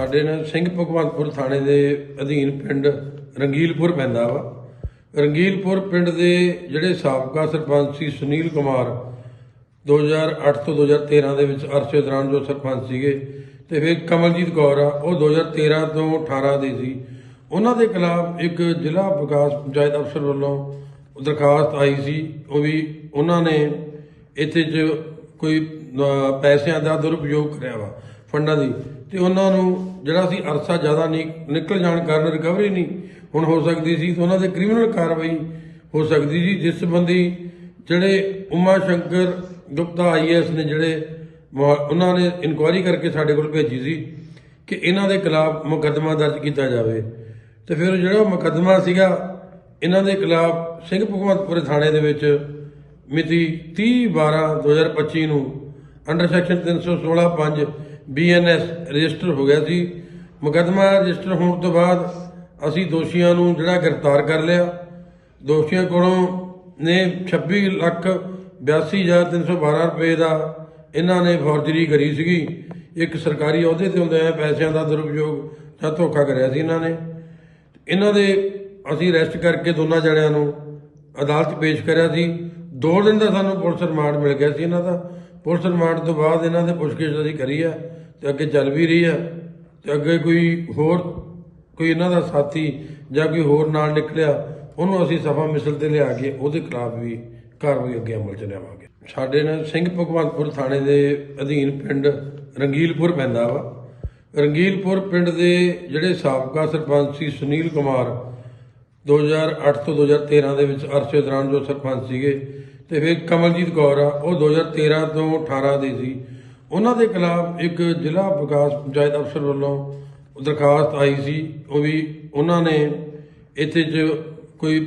ਸਾਡੇ ਨਾਲ ਸਿੰਘ ਭਗਵੰਤਪੁਰ ਥਾਣੇ ਦੇ ਅਧੀਨ ਪਿੰਡ ਰੰਗੀਲਪੁਰ ਪੈਂਦਾ ਵਾ। ਰੰਗੀਲਪੁਰ ਪਿੰਡ ਦੇ ਜਿਹੜੇ ਸਾਬਕਾ ਸਰਪੰਚ ਸੀ ਸੁਨੀਲ ਕੁਮਾਰ 2008 ਤੋਂ 2013 ਦੇ ਵਿੱਚ ਅਰਸੇ ਦੌਰਾਨ ਜੋ ਸਰਪੰਚ ਸੀਗੇ ਤੇ ਫਿਰ ਕਮਲਜੀਤ ਕੌਰ ਆ, ਉਹ 2013 ਤੋਂ 18 ਦੀ ਸੀ। ਉਹਨਾਂ ਦੇ ਖਿਲਾਫ ਇੱਕ ਜ਼ਿਲ੍ਹਾ ਵਿਕਾਸ ਪੰਚਾਇਤ ਅਫਸਰ ਵੱਲੋਂ ਦਰਖਾਸਤ ਆਈ ਸੀ, ਉਹ ਵੀ ਉਹਨਾਂ ਨੇ ਇੱਥੇ ਚ ਕੋਈ ਪੈਸਿਆਂ ਦਾ ਦੁਰਉਪਯੋਗ ਕਰਿਆ ਵਾ, ਫੰਡਾਂ ਦੀ। ਤੇ ਉਹਨਾਂ ਨੂੰ ਜਿਹੜਾ ਸੀ ਅਰਸਾ ਜ਼ਿਆਦਾ ਨਹੀਂ, ਨਿਕਲ ਜਾਣ ਕਾਰਨ ਰਿਕਵਰੀ ਨਹੀਂ ਹੁਣ ਹੋ ਸਕਦੀ ਸੀ, ਤੇ ਉਹਨਾਂ ਦੇ ਕ੍ਰਿਮੀਨਲ ਕਾਰਵਾਈ ਹੋ ਸਕਦੀ ਸੀ, ਜਿਸ ਸੰਬੰਧੀ ਜਿਹੜੇ ਉਮਾ ਸ਼ੰਕਰ ਗੁਪਤਾ ਆਈਐਸ ਨੇ ਜਿਹੜੇ ਮੁਆ- ਉਹਨਾਂ ਨੇ ਇਨਕੁਆਇਰੀ ਕਰਕੇ ਸਾਡੇ ਕੋਲ ਭੇਜੀ ਸੀ ਕਿ ਇਹਨਾਂ ਦੇ ਖਿਲਾਫ ਮੁਕੱਦਮਾ ਦਰਜ ਕੀਤਾ ਜਾਵੇ। ਤੇ ਫਿਰ ਜਿਹੜਾ ਮੁਕੱਦਮਾ ਸੀਗਾ, ਇਹਨਾਂ ਦੇ ਖਿਲਾਫ ਸਿੰਘ ਭਗਵੰਤਪੁਰ ਥਾਣੇ ਦੇ ਵਿੱਚ ਮਿਤੀ 30 12 2025 ਨੂੰ ਅੰਡਰ ਸੈਕਸ਼ਨ 316 5 ਬੀਐਨਐਸ ਰਜਿਸਟਰ ਹੋ ਗਿਆ ਸੀ। ਮੁਕੱਦਮਾ ਰਜਿਸਟਰ ਹੋਣ ਤੋਂ ਬਾਅਦ ਅਸੀਂ ਦੋਸ਼ੀਆਂ ਨੂੰ ਜਿਹੜਾ ਗ੍ਰਿਫਤਾਰ ਕਰ ਲਿਆ। ਦੋਸ਼ੀਆਂ ਕੋਲੋਂ ਨੇ 26 ਲੱਖ 82312 ਰੁਪਏ ਦਾ ਇਹਨਾਂ ਨੇ ਫੌਰਜਰੀ ਕਰੀ ਸੀਗੀ। ਇੱਕ ਸਰਕਾਰੀ ਅਹੁਦੇ ਤੇ ਹੁੰਦੇ ਪੈਸਿਆਂ ਦਾ ਦੁਰਉਪਯੋਗ ਜਾਂ ਧੋਖਾ ਕਰਿਆ ਸੀ ਇਹਨਾਂ ਨੇ। ਇਹਨਾਂ ਦੇ ਅਸੀਂ ਅਰੈਸਟ ਕਰਕੇ ਦੋਨਾਂ ਜਣਿਆਂ ਨੂੰ ਅਦਾਲਤ ਪੇਸ਼ ਕਰਿਆ ਸੀ। ਦੋ ਦਿਨ ਦਾ ਸਾਨੂੰ ਪੁਲਿਸ ਰਿਮਾਂਡ ਮਿਲ ਗਿਆ ਸੀ ਇਹਨਾਂ ਦਾ। ਪੁਲਿਸ ਰਿਮਾਂਡ ਤੋਂ ਬਾਅਦ ਇਹਨਾਂ ਦੇ ਪੁੱਛਗਿੱਛ ਅਸੀਂ ਕਰੀ ਆ। ਤੇ ਅੱਗੇ ਚੱਲ ਵੀ ਰਹੀ ਆ, ਤੇ ਅੱਗੇ ਕੋਈ ਹੋਰ, ਕੋਈ ਇਹਨਾਂ ਦਾ ਸਾਥੀ ਜਾਂ ਕੋਈ ਹੋਰ ਨਾਲ ਨਿਕਲਿਆ, ਉਹਨੂੰ ਅਸੀਂ ਸਫਾ ਮਿਸਲ ਤੇ ਲਿਆ ਕੇ ਉਹਦੇ ਖਿਲਾਫ ਵੀ ਕਾਰਵਾਈ ਅੱਗੇ ਅਮਲ ਚ ਲਿਆਵਾਂਗੇ। ਸਾਡੇ ਨਾਲ ਸਿੰਘ ਭਗਵੰਤਪੁਰ ਥਾਣੇ ਦੇ ਅਧੀਨ ਪਿੰਡ ਰੰਗੀਲਪੁਰ ਪੈਂਦਾ ਵਾ। ਰੰਗੀਲਪੁਰ ਪਿੰਡ ਦੇ ਜਿਹੜੇ ਸਾਬਕਾ ਸਰਪੰਚ ਸੀ ਸੁਨੀਲ ਕੁਮਾਰ 2008 ਤੋਂ 2013 ਦੇ ਵਿੱਚ ਅਰਸੇ ਦੌਰਾਨ ਜੋ ਸਰਪੰਚ ਸੀਗੇ, ਤੇ ਫਿਰ ਕਮਲਜੀਤ ਕੌਰ ਆ, ਉਹ 2013 ਤੋਂ 18 ਦੀ ਸੀ। ਉਹਨਾਂ ਦੇ ਖਿਲਾਫ ਇੱਕ ਜ਼ਿਲ੍ਹਾ ਵਿਕਾਸ ਪੰਚਾਇਤ ਅਫਸਰ ਵੱਲੋਂ ਦਰਖਾਸਤ ਆਈ ਸੀ, ਉਹ ਵੀ ਉਹਨਾਂ ਨੇ ਇੱਥੇ ਚ ਕੋਈ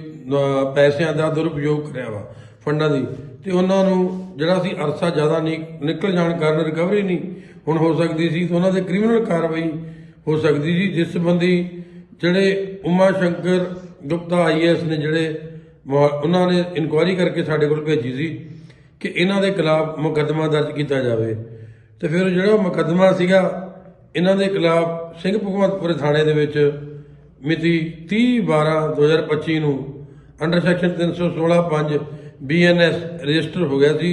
ਪੈਸਿਆਂ ਦਾ ਦੁਰਉਪਯੋਗ ਕਰਿਆ ਵਾ, ਫੰਡਾਂ ਦੀ। ਤੇ ਉਹਨਾਂ ਨੂੰ ਜਿਹੜਾ ਸੀ ਅਰਸਾ ਜ਼ਿਆਦਾ ਨਹੀਂ, ਨਿਕਲ ਜਾਣ ਕਾਰਨ ਰਿਕਵਰੀ ਨਹੀਂ ਹੁਣ ਹੋ ਸਕਦੀ ਸੀ, ਤੇ ਉਹਨਾਂ ਦੇ ਕ੍ਰਿਮੀਨਲ ਕਾਰਵਾਈ ਹੋ ਸਕਦੀ ਸੀ, ਜਿਸ ਸੰਬੰਧੀ ਜਿਹੜੇ ਉਮਾ ਸ਼ੰਕਰ ਗੁਪਤਾ ਆਈਐਸ ਨੇ ਜਿਹੜੇ ਉਹਨਾਂ ਨੇ ਇਨਕੁਆਇਰੀ ਕਰਕੇ ਸਾਡੇ ਕੋਲ ਭੇਜੀ ਸੀ ਕਿ ਇਹਨਾਂ ਦੇ ਖਿਲਾਫ ਮੁਕੱਦਮਾ ਦਰਜ ਕੀਤਾ ਜਾਵੇ। ਤੇ ਫਿਰ ਜਿਹੜਾ ਮੁਕੱਦਮਾ ਸੀਗਾ, ਇਹਨਾਂ ਦੇ ਖਿਲਾਫ ਸਿੰਘ ਭਗਵੰਤਪੁਰ ਥਾਣੇ ਦੇ ਵਿੱਚ ਮਿਤੀ 30 12 2025 ਨੂੰ ਅੰਡਰ ਸੈਕਸ਼ਨ 316 5 ਬੀਐਨਐਸ ਰਜਿਸਟਰ ਹੋ ਗਿਆ ਸੀ।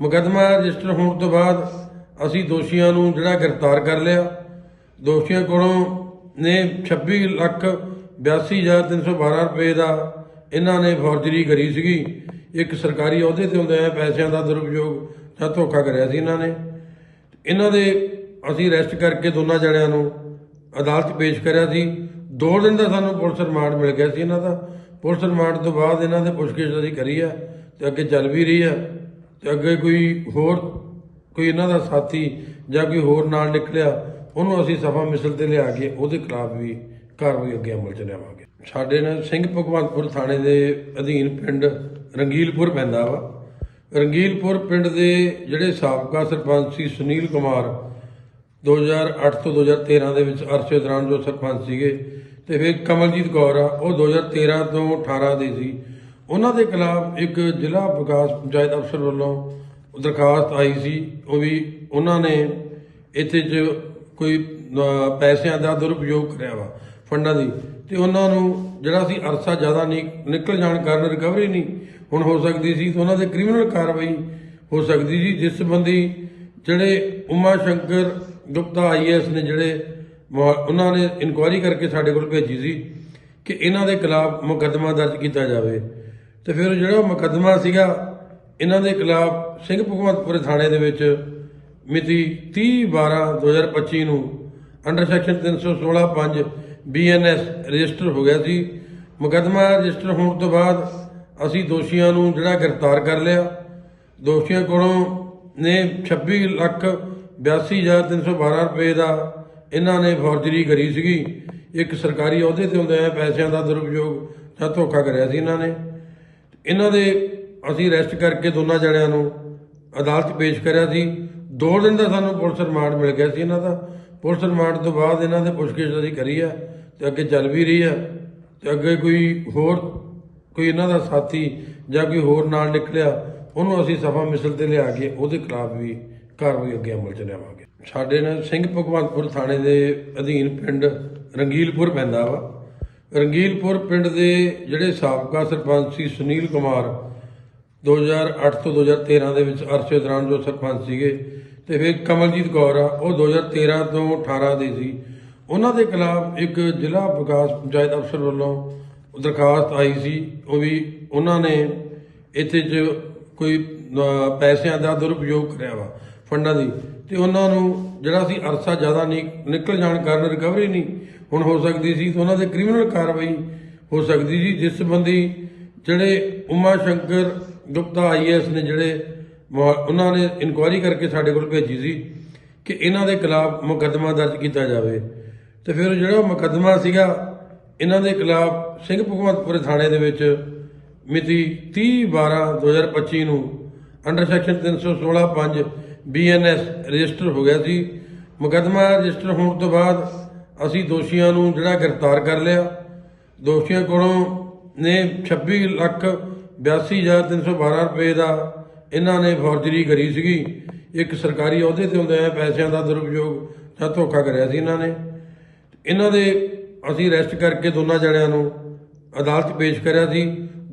ਮੁਕੱਦਮਾ ਰਜਿਸਟਰ ਹੋਣ ਤੋਂ ਬਾਅਦ ਅਸੀਂ ਦੋਸ਼ੀਆਂ ਨੂੰ ਜਿਹੜਾ ਗ੍ਰਿਫਤਾਰ ਕਰ ਲਿਆ। ਦੋਸ਼ੀਆਂ ਕੋਲੋਂ ਨੇ 26 ਲੱਖ 82312 ਰੁਪਏ ਦਾ ਇਹਨਾਂ ਨੇ ਫੌਰਜਰੀ ਕਰੀ ਸੀਗੀ। ਇੱਕ ਸਰਕਾਰੀ ਅਹੁਦੇ ਤੇ ਹੁੰਦੇ ਪੈਸਿਆਂ ਦਾ ਦੁਰਉਪਯੋਗ ਜਾਂ ਧੋਖਾ ਕਰਿਆ ਸੀ ਇਹਨਾਂ ਨੇ। ਇਹਨਾਂ ਦੇ ਅਸੀਂ ਅਰੈਸਟ ਕਰਕੇ ਦੋਨਾਂ ਜਣਿਆਂ ਨੂੰ ਅਦਾਲਤ ਪੇਸ਼ ਕਰਿਆ ਸੀ। ਦੋ ਦਿਨ ਦਾ ਸਾਨੂੰ ਪੁਲਿਸ ਰਿਮਾਂਡ ਮਿਲ ਗਿਆ ਸੀ ਇਹਨਾਂ ਦਾ। ਪੁਲਿਸ ਰਿਮਾਂਡ ਤੋਂ ਬਾਅਦ ਇਹਨਾਂ ਦੇ ਪੁੱਛਗਿੱਛ ਅਸੀਂ ਕਰੀ ਆ ਤੇ ਅੱਗੇ ਚੱਲ ਵੀ ਰਹੀ ਆ ਤੇ ਅੱਗੇ ਕੋਈ ਹੋਰ ਕੋਈ ਇਹਨਾਂ ਦਾ ਸਾਥੀ ਜਾਂ ਕੋਈ ਹੋਰ ਨਾਲ ਨਿਕਲਿਆ, ਉਹਨੂੰ ਅਸੀਂ ਸਫਾ ਮਿਸਲ ਤੇ ਲਿਆ ਕੇ ਉਹਦੇ ਖਿਲਾਫ ਵੀ ਕਾਰਵਾਈ ਅੱਗੇ ਅਮਲ ਚ ਲਿਆਵਾਂਗੇ। ਸਾਡੇ ਨਾਲ ਸਿੰਘ ਭਗਵੰਤਪੁਰ ਥਾਣੇ ਦੇ ਅਧੀਨ ਪਿੰਡ ਰੰਗੀਲਪੁਰ ਪੈਂਦਾ ਵਾ। ਰੰਗੀਲਪੁਰ ਪਿੰਡ ਦੇ ਜਿਹੜੇ ਸਾਬਕਾ ਸਰਪੰਚ ਸੀ ਸੁਨੀਲ ਕੁਮਾਰ 2008 ਤੋਂ 2013 ਦੇ ਵਿੱਚ ਅਰਸੇ ਦੌਰਾਨ ਜੋ ਸਰਪੰਚ ਸੀਗੇ, ਤੇ ਫਿਰ ਕਮਲਜੀਤ ਕੌਰ ਆ, ਉਹ 2013 ਤੋਂ 18 ਦੇ ਸੀ। ਉਹਨਾਂ ਦੇ ਖਿਲਾਫ ਇੱਕ ਜ਼ਿਲ੍ਹਾ ਵਿਕਾਸ ਪੰਚਾਇਤ ਅਫਸਰ ਵੱਲੋਂ ਦਰਖਾਸਤ ਆਈ ਸੀ, ਉਹ ਵੀ ਉਹਨਾਂ ਨੇ ਇੱਥੇ ਚ ਕੋਈ ਪੈਸਿਆਂ ਦਾ ਦੁਰਉਪਯੋਗ ਕਰਿਆ ਵਾ, ਫੰਡਾਂ ਦੀ। ਤੇ ਉਹਨਾਂ ਨੂੰ ਜਿਹੜਾ ਸੀ ਅਰਸਾ ਜ਼ਿਆਦਾ ਨਹੀਂ, ਨਿਕਲ ਜਾਣ ਕਾਰਨ ਰਿਕਵਰੀ ਨਹੀਂ ਹੁਣ ਹੋ ਸਕਦੀ ਸੀ ਤੇ ਉਹਨਾਂ ਦੇ ਕ੍ਰਿਮੀਨਲ ਕਾਰਵਾਈ ਹੋ ਸਕਦੀ ਸੀ, ਜਿਸ ਸੰਬੰਧੀ ਜਿਹੜੇ ਉਮਾ ਸ਼ੰਕਰ ਗੁਪਤਾ ਆਈਐਸ ਨੇ ਜਿਹੜੇ ਮੁਆ- ਉਹਨਾਂ ਨੇ ਇਨਕੁਆਇਰੀ ਕਰਕੇ ਸਾਡੇ ਕੋਲ ਭੇਜੀ ਸੀ ਕਿ ਇਹਨਾਂ ਦੇ ਖਿਲਾਫ ਮੁਕੱਦਮਾ ਦਰਜ ਕੀਤਾ ਜਾਵੇ। ਤੇ ਫਿਰ ਜਿਹੜਾ ਮੁਕੱਦਮਾ ਸੀਗਾ, ਇਹਨਾਂ ਦੇ ਖਿਲਾਫ ਸਿੰਘ ਭਗਵੰਤਪੁਰ ਥਾਣੇ ਦੇ ਵਿੱਚ ਮਿਤੀ 30 12 2025 ਨੂੰ ਅੰਡਰ ਸੈਕਸ਼ਨ 316 5 ਬੀਐਨਐਸ ਰਜਿਸਟਰ ਹੋ ਗਿਆ ਸੀ। ਮੁਕੱਦਮਾ ਰਜਿਸਟਰ ਹੋਣ ਤੋਂ ਬਾਅਦ ਅਸੀਂ ਦੋਸ਼ੀਆਂ ਨੂੰ ਜਿਹੜਾ ਗ੍ਰਿਫਤਾਰ ਕਰ ਲਿਆ। ਦੋਸ਼ੀਆਂ ਕੋਲੋਂ ਨੇ 26 ਲੱਖ 82312 ਰੁਪਏ ਦਾ ਇਹਨਾਂ ਨੇ ਫੌਰਜਰੀ ਕਰੀ ਸੀਗੀ। ਇੱਕ ਸਰਕਾਰੀ ਅਹੁਦੇ ਤੇ ਹੁੰਦੇ ਪੈਸਿਆਂ ਦਾ ਦੁਰਉਪਯੋਗ ਜਾਂ ਧੋਖਾ ਕਰਿਆ ਸੀ ਇਹਨਾਂ ਨੇ। ਇਹਨਾਂ ਦੇ ਅਸੀਂ ਅਰੈਸਟ ਕਰਕੇ ਦੋਨਾਂ ਜਣਿਆਂ ਨੂੰ ਅਦਾਲਤ ਪੇਸ਼ ਕਰਿਆ ਸੀ। ਦੋ ਦਿਨ ਦਾ ਸਾਨੂੰ ਪੁਲਿਸ ਰਿਮਾਂਡ ਮਿਲ ਗਿਆ ਸੀ ਇਹਨਾਂ ਦਾ। ਪੁਲਿਸ ਰਿਮਾਂਡ ਤੋਂ ਬਾਅਦ ਇਹਨਾਂ ਦੇ ਪੁੱਛਗਿੱਛ ਅਸੀਂ ਕਰੀ ਆ ਤੇ ਅੱਗੇ ਚੱਲ ਵੀ ਰਹੀ ਆ ਤੇ ਅੱਗੇ ਕੋਈ ਹੋਰ ਕੋਈ ਇਹਨਾਂ ਦਾ ਸਾਥੀ ਜਾਂ ਕੋਈ ਹੋਰ ਨਾਲ ਨਿਕਲਿਆ, ਉਹਨੂੰ ਅਸੀਂ ਸਫਾ ਮਿਸਲ ਤੇ ਲਿਆ ਕੇ ਉਹਦੇ ਖਿਲਾਫ ਵੀ ਕਾਰਵਾਈ ਅੱਗੇ ਅਮਲ ਚ ਲਿਆਵਾਂਗੇ। ਸਾਡੇ ਨਾਲ ਸਿੰਘ ਭਗਵੰਤਪੁਰ ਥਾਣੇ ਦੇ ਅਧੀਨ ਪਿੰਡ ਰੰਗੀਲਪੁਰ ਪੈਂਦਾ ਵਾ। ਰੰਗੀਲਪੁਰ ਪਿੰਡ ਦੇ ਜਿਹੜੇ ਸਾਬਕਾ ਸਰਪੰਚ ਸੀ ਸੁਨੀਲ ਕੁਮਾਰ 2008 ਤੋਂ 2013 ਦੇ ਵਿੱਚ ਅਰਸੇ ਦੌਰਾਨ ਜੋ ਸਰਪੰਚ ਸੀਗੇ, ਤੇ ਫਿਰ ਕਮਲਜੀਤ ਕੌਰ ਆ, ਉਹ 2013 ਤੋਂ 18 ਦੀ ਸੀ। ਉਹਨਾਂ ਦੇ ਖਿਲਾਫ ਇੱਕ ਜ਼ਿਲ੍ਹਾ ਵਿਕਾਸ ਪੰਚਾਇਤ ਅਫਸਰ ਵੱਲੋਂ ਦਰਖਾਸਤ ਆਈ ਸੀ, ਉਹ ਵੀ ਉਹਨਾਂ ਨੇ ਇੱਥੇ ਚ ਕੋਈ ਪੈਸਿਆਂ ਦਾ ਦੁਰਉਪਯੋਗ ਕਰਿਆ ਵਾ, ਫੰਡਾਂ ਦੀ। ਤੇ ਉਹਨਾਂ ਨੂੰ ਜਿਹੜਾ ਸੀ ਅਰਸਾ ਜ਼ਿਆਦਾ ਨਹੀਂ, ਨਿਕਲ ਜਾਣ ਕਾਰਨ ਰਿਕਵਰੀ ਨਹੀਂ ਹੁਣ ਹੋ ਸਕਦੀ ਸੀ, ਤੇ ਉਹਨਾਂ ਦੇ ਕ੍ਰਿਮੀਨਲ ਕਾਰਵਾਈ ਹੋ ਸਕਦੀ ਸੀ, ਜਿਸ ਸੰਬੰਧੀ ਜਿਹੜੇ ਉਮਾ ਸ਼ੰਕਰ ਗੁਪਤਾ ਆਈਐਸ ਨੇ ਜਿਹੜੇ ਮੁਆ- ਉਹਨਾਂ ਨੇ ਇਨਕੁਆਇਰੀ ਕਰਕੇ ਸਾਡੇ ਕੋਲ ਭੇਜੀ ਸੀ ਕਿ ਇਹਨਾਂ ਦੇ ਖਿਲਾਫ ਮੁਕੱਦਮਾ ਦਰਜ ਕੀਤਾ ਜਾਵੇ। ਤੇ ਫਿਰ ਜਿਹੜਾ ਮੁਕੱਦਮਾ ਸੀਗਾ ਇਹਨਾਂ ਦੇ ਖਿਲਾਫ ਸਿੰਘ ਭਗਵੰਤਪੁਰ ਥਾਣੇ ਦੇ ਵਿੱਚ ਮਿਤੀ 30 12 2025 ਨੂੰ ਅੰਡਰ ਸੈਕਸ਼ਨ 316 5 ਬੀਐਨਐਸ ਰਜਿਸਟਰ ਹੋ ਗਿਆ ਸੀ। ਮੁਕੱਦਮਾ ਰਜਿਸਟਰ ਹੋਣ ਤੋਂ ਬਾਅਦ ਅਸੀਂ ਦੋਸ਼ੀਆਂ ਨੂੰ ਜਿਹੜਾ ਗ੍ਰਿਫਤਾਰ ਕਰ ਲਿਆ। ਦੋਸ਼ੀਆਂ ਕੋਲੋਂ ਨੇ 26 ਲੱਖ 82312 ਰੁਪਏ ਦਾ ਇਹਨਾਂ ਨੇ ਫੌਰਜਰੀ ਕਰੀ ਸੀਗੀ। ਇੱਕ ਸਰਕਾਰੀ ਅਹੁਦੇ ਤੇ ਹੁੰਦੇ ਪੈਸਿਆਂ ਦਾ ਦੁਰਉਪਯੋਗ ਜਾਂ ਧੋਖਾ ਕਰਿਆ ਸੀ ਇਹਨਾਂ ਨੇ। ਇਹਨਾਂ ਦੇ ਅਸੀਂ ਅਰੈਸਟ ਕਰਕੇ ਦੋਨਾਂ ਜਣਿਆਂ ਨੂੰ ਅਦਾਲਤ ਪੇਸ਼ ਕਰਿਆ ਸੀ।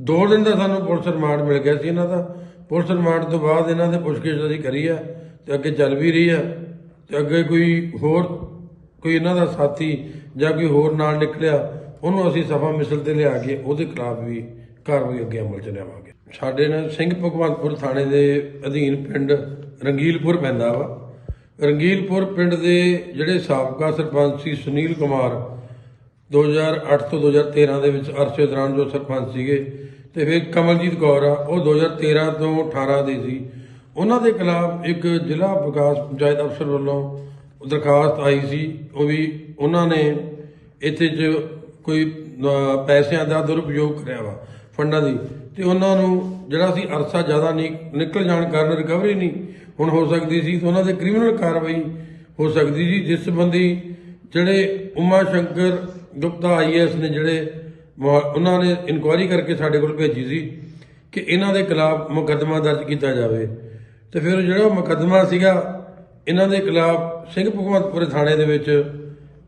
ਦੋ ਦਿਨ ਦਾ ਸਾਨੂੰ ਪੁਲਿਸ ਰਿਮਾਂਡ ਮਿਲ ਗਿਆ ਸੀ ਇਹਨਾਂ ਦਾ। ਪੁਲਿਸ ਰਿਮਾਂਡ ਤੋਂ ਬਾਅਦ ਇਹਨਾਂ ਦੇ ਪੁੱਛਗਿੱਛ ਅਸੀਂ ਕਰੀ ਆ ਤੇ ਅੱਗੇ ਚੱਲ ਵੀ ਰਹੀ ਆ ਤੇ ਅੱਗੇ ਕੋਈ ਹੋਰ ਕੋਈ ਇਹਨਾਂ ਦਾ ਸਾਥੀ ਜਾਂ ਕੋਈ ਹੋਰ ਨਾਲ ਨਿਕਲਿਆ, ਉਹਨੂੰ ਅਸੀਂ ਸਫਾ ਮਿਸਲ ਤੇ ਲਿਆ ਕੇ ਉਹਦੇ ਖਿਲਾਫ ਵੀ ਕਾਰਵਾਈ ਅੱਗੇ ਅਮਲ ਚ ਲਿਆਵਾਂਗੇ। ਸਾਡੇ ਨਾਲ ਸਿੰਘ ਭਗਵੰਤਪੁਰ ਥਾਣੇ ਦੇ ਅਧੀਨ ਪਿੰਡ ਰੰਗੀਲਪੁਰ ਪੈਂਦਾ ਵਾ। ਰੰਗੀਲਪੁਰ ਪਿੰਡ ਦੇ ਜਿਹੜੇ ਸਾਬਕਾ ਸਰਪੰਚ ਸੀ ਸੁਨੀਲ ਕੁਮਾਰ 2008 ਤੋਂ 2013 ਦੇ ਵਿੱਚ ਅਰਸੇ ਦੌਰਾਨ ਜੋ ਸਰਪੰਚ ਸੀਗੇ ਤੇ ਫਿਰ ਕਮਲਜੀਤ ਕੌਰ ਆ, ਉਹ 2013 ਤੋਂ 18 ਦੀ ਸੀ। ਉਹਨਾਂ ਦੇ ਖਿਲਾਫ ਇੱਕ ਜ਼ਿਲ੍ਹਾ ਵਿਕਾਸ ਪੰਚਾਇਤ ਅਫਸਰ ਵੱਲੋਂ ਦਰਖਾਸਤ ਆਈ ਸੀ, ਉਹ ਵੀ ਉਹਨਾਂ ਨੇ ਇੱਥੇ ਚ ਕੋਈ ਪੈਸਿਆਂ ਦਾ ਦੁਰਉਪਯੋਗ ਕਰਿਆ ਵਾ ਫੰਡਾਂ ਦੀ। ਤੇ ਉਹਨਾਂ ਨੂੰ ਜਿਹੜਾ ਸੀ ਅਰਸਾ ਜ਼ਿਆਦਾ ਨਹੀਂ, ਨਿਕਲ ਜਾਣ ਕਾਰਨ ਰਿਕਵਰੀ ਨਹੀਂ ਹੁਣ ਹੋ ਸਕਦੀ ਸੀ, ਤੇ ਉਹਨਾਂ ਦੇ ਕ੍ਰਿਮੀਨਲ ਕਾਰਵਾਈ ਹੋ ਸਕਦੀ ਸੀ, ਜਿਸ ਸੰਬੰਧੀ ਜਿਹੜੇ ਉਮਾ ਸ਼ੰਕਰ ਗੁਪਤਾ ਆਈਐਸ ਨੇ ਜਿਹੜੇ ਮੁਆ- ਉਹਨਾਂ ਨੇ ਇਨਕੁਆਇਰੀ ਕਰਕੇ ਸਾਡੇ ਕੋਲ ਭੇਜੀ ਸੀ ਕਿ ਇਹਨਾਂ ਦੇ ਖਿਲਾਫ ਮੁਕੱਦਮਾ ਦਰਜ ਕੀਤਾ ਜਾਵੇ। ਤੇ ਫਿਰ ਜਿਹੜਾ ਮੁਕੱਦਮਾ ਸੀਗਾ, ਇਹਨਾਂ ਦੇ ਖਿਲਾਫ ਸਿੰਘ ਭਗਵੰਤਪੁਰ ਥਾਣੇ ਦੇ ਵਿੱਚ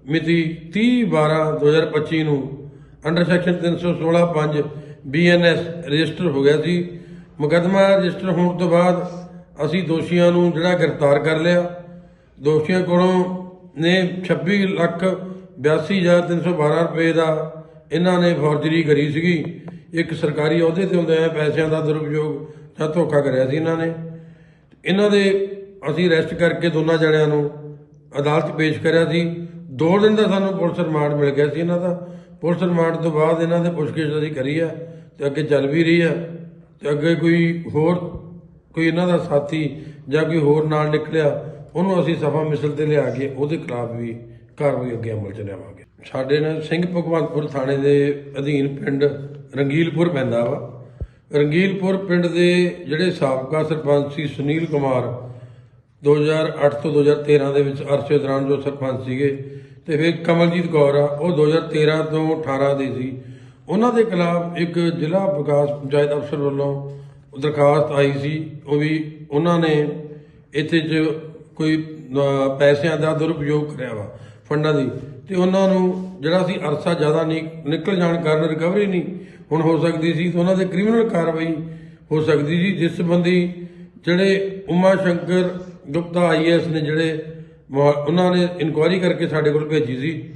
ਮਿਤੀ 30 12 2025 ਨੂੰ ਅੰਡਰ ਸੈਕਸ਼ਨ 316 5 ਬੀਐਨਐਸ ਰਜਿਸਟਰ ਹੋ ਗਿਆ ਸੀ। ਮੁਕੱਦਮਾ ਰਜਿਸਟਰ ਹੋਣ ਤੋਂ ਬਾਅਦ ਅਸੀਂ ਦੋਸ਼ੀਆਂ ਨੂੰ ਜਿਹੜਾ ਗ੍ਰਿਫਤਾਰ ਕਰ ਲਿਆ। ਦੋਸ਼ੀਆਂ ਕੋਲੋਂ ਨੇ 26 ਲੱਖ 82312 ਰੁਪਏ ਦਾ ਇਹਨਾਂ ਨੇ ਫੌਰਜਰੀ ਕਰੀ ਸੀਗੀ। ਇੱਕ ਸਰਕਾਰੀ ਅਹੁਦੇ ਤੇ ਹੁੰਦੇ ਪੈਸਿਆਂ ਦਾ ਦੁਰਉਪਯੋਗ ਜਾਂ ਧੋਖਾ ਕਰਿਆ ਸੀ ਇਹਨਾਂ ਨੇ। ਇਹਨਾਂ ਦੇ ਅਸੀਂ ਅਰੈਸਟ ਕਰਕੇ ਦੋਨਾਂ ਜਣਿਆਂ ਨੂੰ ਅਦਾਲਤ ਪੇਸ਼ ਕਰਿਆ ਸੀ। ਦੋ ਦਿਨ ਦਾ ਸਾਨੂੰ ਪੁਲਿਸ ਰਿਮਾਂਡ ਮਿਲ ਗਿਆ ਸੀ ਇਹਨਾਂ ਦਾ। ਪੁਲਿਸ ਰਿਮਾਂਡ ਤੋਂ ਬਾਅਦ ਇਹਨਾਂ ਦੇ ਪੁੱਛਗਿੱਛ ਅਸੀਂ ਕਰੀ ਆ ਤੇ ਅੱਗੇ ਚੱਲ ਵੀ ਰਹੀ ਆ ਤੇ ਅੱਗੇ ਕੋਈ ਹੋਰ ਕੋਈ ਇਹਨਾਂ ਦਾ ਸਾਥੀ ਜਾਂ ਕੋਈ ਹੋਰ ਨਾਲ ਨਿਕਲਿਆ ਉਹਨੂੰ ਅਸੀਂ ਸਫਾ ਮਿਸਲ ਤੇ ਲਿਆ ਕੇ ਉਹਦੇ ਖਿਲਾਫ ਵੀ ਕਾਰਵਾਈ ਅੱਗੇ ਅਮਲ ਚ ਲਿਆਵਾਂਗੇ। ਸਾਡੇ ਨਾਲ ਸਿੰਘ ਭਗਵੰਤਪੁਰ ਥਾਣੇ ਦੇ ਅਧੀਨ ਪਿੰਡ ਰੰਗੀਲਪੁਰ ਪੈਂਦਾ ਵਾ। ਰੰਗੀਲਪੁਰ ਪਿੰਡ ਦੇ ਜਿਹੜੇ ਸਾਬਕਾ ਸਰਪੰਚ ਸੀ ਸੁਨੀਲ ਕੁਮਾਰ 2008 ਤੋਂ 2013 ਦੇ ਵਿੱਚ ਅਰਸੇ ਦੌਰਾਨ ਜੋ ਸਰਪੰਚ ਸੀਗੇ ਤੇ ਫਿਰ ਕਮਲਜੀਤ ਕੌਰ ਆ, ਉਹ 2013 ਤੋਂ 18 ਦੀ ਸੀ। ਉਹਨਾਂ ਦੇ ਖਿਲਾਫ ਇੱਕ ਜ਼ਿਲ੍ਹਾ ਵਿਕਾਸ ਪੰਚਾਇਤ ਅਫਸਰ ਵੱਲੋਂ ਦਰਖਾਸਤ ਆਈ ਸੀ। ਉਹ ਵੀ ਉਹਨਾਂ ਨੇ ਇੱਥੇ ਚ ਕੋਈ ਪੈਸਿਆਂ ਦਾ ਦੁਰਉਪਯੋਗ ਕਰਿਆ ਵਾ ਫੰਡਾਂ ਦੀ। ਤੇ ਉਹਨਾਂ ਨੂੰ ਜਿਹੜਾ ਸੀ ਅਰਸਾ ਜ਼ਿਆਦਾ ਨਹੀਂ, ਨਿਕਲ ਜਾਣ ਕਾਰਨ ਰਿਕਵਰੀ ਨਹੀਂ ਹੁਣ ਹੋ ਸਕਦੀ ਸੀ, ਤੇ ਉਹਨਾਂ ਦੇ ਕ੍ਰਿਮੀਨਲ ਕਾਰਵਾਈ ਹੋ ਸਕਦੀ ਸੀ, ਜਿਸ ਸੰਬੰਧੀ ਜਿਹੜੇ ਉਮਾ ਸ਼ੰਕਰ ਗੁਪਤਾ ਆਈਐਸ ਨੇ ਜਿਹੜੇ ਮੁਆ- ਉਹਨਾਂ ਨੇ ਇਨਕੁਆਇਰੀ ਕਰਕੇ ਸਾਡੇ ਕੋਲ ਭੇਜੀ ਸੀ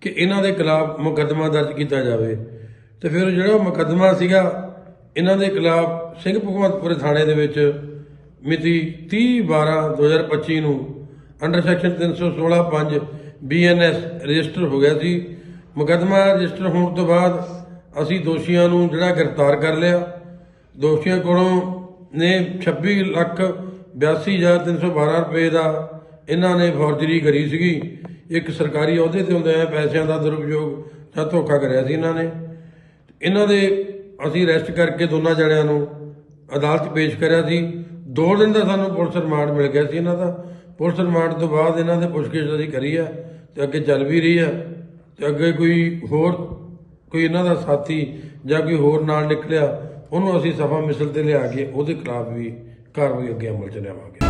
ਕਿ ਇਹਨਾਂ ਦੇ ਖਿਲਾਫ ਮੁਕੱਦਮਾ ਦਰਜ ਕੀਤਾ ਜਾਵੇ। ਤੇ ਫਿਰ ਜਿਹੜਾ ਮੁਕੱਦਮਾ ਸੀਗਾ, ਇਹਨਾਂ ਦੇ ਖਿਲਾਫ ਸਿੰਘ ਭਗਵੰਤਪੁਰ ਥਾਣੇ ਦੇ ਵਿੱਚ ਮਿਤੀ 30 12 2025 ਨੂੰ ਅੰਡਰ ਸੈਕਸ਼ਨ 316 5 ਬੀਐਨਐਸ ਰਜਿਸਟਰ ਹੋ ਗਿਆ ਸੀ। ਮੁਕੱਦਮਾ ਰਜਿਸਟਰ ਹੋਣ ਤੋਂ ਬਾਅਦ ਅਸੀਂ ਦੋਸ਼ੀਆਂ ਨੂੰ ਜਿਹੜਾ ਗ੍ਰਿਫਤਾਰ ਕਰ ਲਿਆ। ਦੋਸ਼ੀਆਂ ਕੋਲੋਂ ਨੇ 26 ਲੱਖ 82312 ਰੁਪਏ ਦਾ ਇਹਨਾਂ ਨੇ ਫੌਰਜਰੀ ਕਰੀ ਸੀਗੀ। ਇੱਕ ਸਰਕਾਰੀ ਅਹੁਦੇ ਤੇ ਹੁੰਦੇ ਪੈਸਿਆਂ ਦਾ ਦੁਰਉਪਯੋਗ ਜਾਂ ਧੋਖਾ ਕਰਿਆ ਸੀ ਇਹਨਾਂ ਨੇ। ਇਹਨਾਂ ਦੇ ਅਸੀਂ ਅਰੈਸਟ ਕਰਕੇ ਦੋਨਾਂ ਜਣਿਆਂ ਨੂੰ ਅਦਾਲਤ ਪੇਸ਼ ਕਰਿਆ ਸੀ। ਦੋ ਦਿਨ ਦਾ ਸਾਨੂੰ ਪੁਲਿਸ ਰਿਮਾਂਡ ਮਿਲ ਗਿਆ ਸੀ ਇਹਨਾਂ ਦਾ। ਪੁਲਿਸ ਰਿਮਾਂਡ ਤੋਂ ਬਾਅਦ ਇਹਨਾਂ ਦੇ ਪੁੱਛਗਿੱਛ ਅਸੀਂ ਕਰੀ ਆ ਤੇ ਅੱਗੇ ਚੱਲ ਵੀ ਰਹੀ ਆ ਤੇ ਅੱਗੇ ਕੋਈ ਹੋਰ ਕੋਈ ਇਹਨਾਂ ਦਾ ਸਾਥੀ ਜਾਂ ਕੋਈ ਹੋਰ ਨਾਲ ਨਿਕਲਿਆ, ਉਹਨੂੰ ਅਸੀਂ ਸਫਾ ਮਿਸਲ ਤੇ ਲਿਆ ਕੇ ਉਹਦੇ ਖਿਲਾਫ ਵੀ ਕਾਰਵਾਈ ਅੱਗੇ ਅਮਲ ਚ ਲਿਆਵਾਂਗੇ।